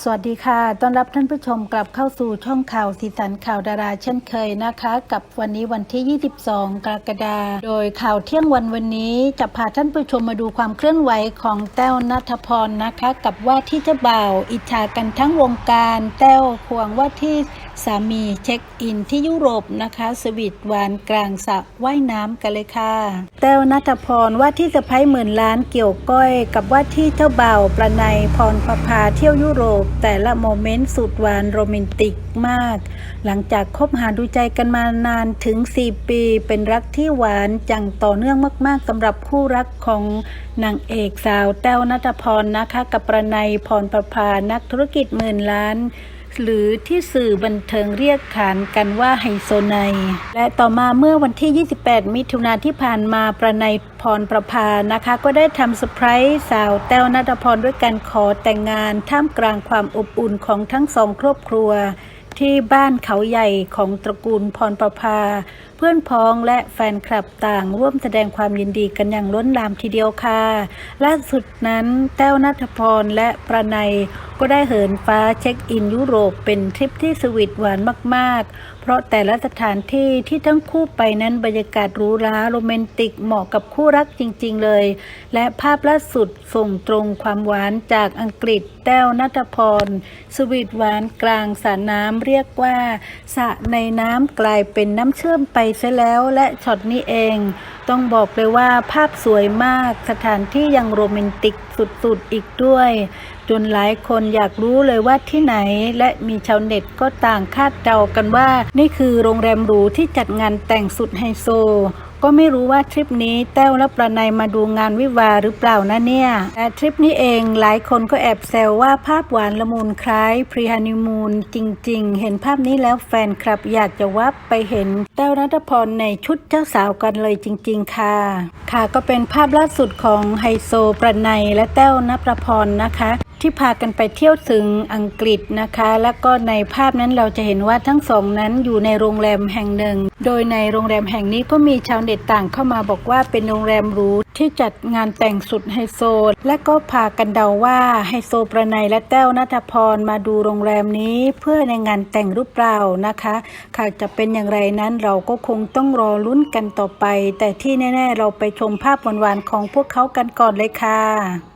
สวัสดีค่ะ ต้อนรับท่านผู้ชมกลับเข้าสู่ช่องข่าวสีสันข่าวดาราเช่นเคยนะคะ กับวันนี้วันที่ 22 กรกฎาคม โดยข่าวเที่ยงวันวันนี้จะพาท่านผู้ชมมาดูความเคลื่อนไหวของแต้วนัทพรนะคะ กับว่าที่เจ้าบ่าว อิจฉากันทั้งวงการ แต้วควงว่าที่สามีเช็คอินที่ยุโรปนะคะ สวีทวานกลางสระว่ายน้ำกันเลยค่ะแต้วนัทพรว่าที่สะพ้ายหมื่นล้านเกี่ยวก้อย กับว่าที่เจ้าบ่าวประไนพรประภาเที่ยวยุโรป แต่ละโมเมนต์สุดหวานโรแมนติกมาก หลังจากคบหาดูใจกันมานานถึง 4 ปี เป็นรักที่หวานจังต่อเนื่องมาก ๆสำหรับคู่รักของนางเอกสาวแต้วนัทพรนะคะ กับประไนพรประภานักธุรกิจหมื่นล้าน หรือที่สื่อบันเทิงเรียกขานกันว่าไฮโซไนและต่อมาเมื่อวันที่ 28 มิถุนาที่ผ่านมาประไนพรประภานะคะ ก็ได้ทำเซอร์ไพรส์สาวแต้วนัทพรด้วยการขอแต่งงานท่ามกลางความอบอุ่นของทั้งสองครอบครัว ที่บ้านเขาใหญ่ของตระกูลพรประภา เพื่อนพ้องและแฟนคลับต่างร่วมแสดงความยินดีกันอย่างล้นหลามทีเดียวค่ะล่าสุดนั้นแต้วนัทพรและประไน ก็ได้เหินฟ้าเช็คอินยุโรปเป็นทริปที่สวีทหวานมากๆ เพราะแต่ละสถานที่ที่ทั้งคู่ไปนั้นบรรยากาศหรูหราโรแมนติกเหมาะกับคู่รักจริงๆเลย และภาพล่าสุดส่งตรงความหวานจากอังกฤษแต้วนัทพร สวีทหวานกลางสระน้ำเรียกว่าสระในน้ำกลายเป็นน้ำเชื่อมไปซะแล้วและช็อตนี้เอง ต้องบอกเลยว่าภาพสวยมากสถานที่ยังโรแมนติกสุดๆอีกด้วย จนหลายคนอยากรู้เลยว่าที่ไหน และมีชาวเน็ตก็ต่างคาดเดากันว่า นี่คือโรงแรมหรูที่จัดงานแต่งสุดไฮโซ ก็ไม่รู้ว่าทริปนี้แต้วและประไนมาดูงานวิวาหรือเปล่านะเนี่ย แต่ทริปนี้เองหลายคนก็แอบแซวว่าภาพหวานละมุนคล้ายพรีฮันนีมูนจริง ๆ เห็นภาพนี้แล้วแฟนคลับอยากจะวับไปเห็นแต้วรัตพรในชุดเจ้าสาวกันเลยจริง ๆ ค่ะ ค่ะก็เป็นภาพล่าสุดของไฮโซประไนและแต้วนภพรนะคะ ที่พากันไปเที่ยวถึงอังกฤษนะคะ แล้วก็ในภาพนั้นเราจะเห็นว่าทั้งสองนั้นอยู่ในโรงแรมแห่งหนึ่ง โดยในโรงแรมแห่งนี้ก็มีชาวเน็ตต่างเข้ามาบอกว่าเป็นโรงแรมหรูที่จัดงานแต่งสุดไฮโซ และก็พากันเดาว่าไฮโซประไนและแต้วนัทพรมาดูโรงแรมนี้เพื่อในงานแต่งหรือเปล่านะคะค่ะจะเป็นอย่างไรนั้นเราก็คงต้องรอลุ้นกันต่อไป แต่ที่แน่ ๆ เราไปชมภาพหวานๆของพวกเขากันก่อนเลยค่ะ